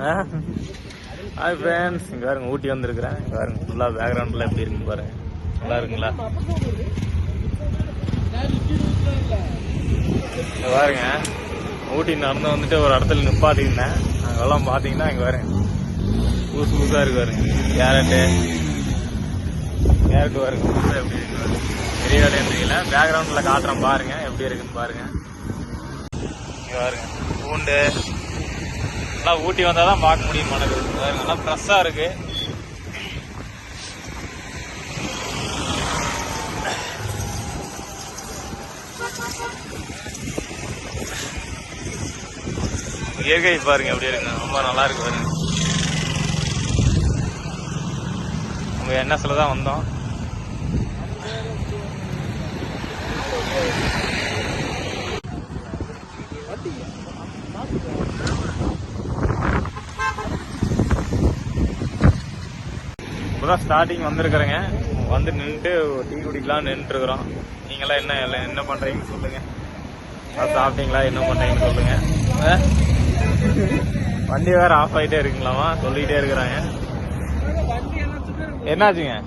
Hi friends இங்கே பாருங்க ஊட்டி வந்திருக்கிறேன். இங்கே பாருங்க ஃபுல்லாக பேக்ரவுண்டில் எப்படி இருக்குன்னு பாருங்க. நல்லா இருக்குங்களா? இங்கே பாருங்க ஊட்டி நடந்து வந்துட்டு ஒரு இடத்துல நிப்பாட்டிருந்தேன் அங்கெல்லாம் பார்த்தீங்கன்னா இங்கே பாருங்க புதுசு புதுசாக இருக்கு பாருங்க. கேரட்டு. கேரட்டு பாருங்க புதுசாக எப்படி இருக்கு பாருங்க. பெரிய கடைன்னு பேக்ரவுண்டில் காட்டுறேன் பாருங்க எப்படி இருக்குன்னு பாருங்க. இங்கே பாருங்க பூண்டு. நல்லா ஊட்டி வந்தால் தான் பார்க்க முடியும் எனக்கு நல்லா ஃப்ரெஷ்ஷாக இருக்கு. இயற்கை பாருங்க அப்படியே இருக்கு. ரொம்ப நல்லா இருக்கு பாருங்க. நம்ம என்எஸ்ல தான் வந்தோம்? இப்போதான் ஸ்டார்டிங் வந்திருக்கிறேங்க. வந்து நின்றுட்டு டீ குடிக்கலாம் நின்றுருக்குறோம் நீங்களாம் என்ன எல்லாம் என்ன பண்றீங்கன்னு சொல்லுங்க. அதான் சாப்பிட்டீங்களா என்ன பண்றீங்கன்னு சொல்லுங்க. ஆ? வண்டி வேற ஆஃப் ஆயிட்டே இருக்குங்களாமா? சொல்லிக்கிட்டே இருக்கிறாங்க. என்னாச்சுங்க?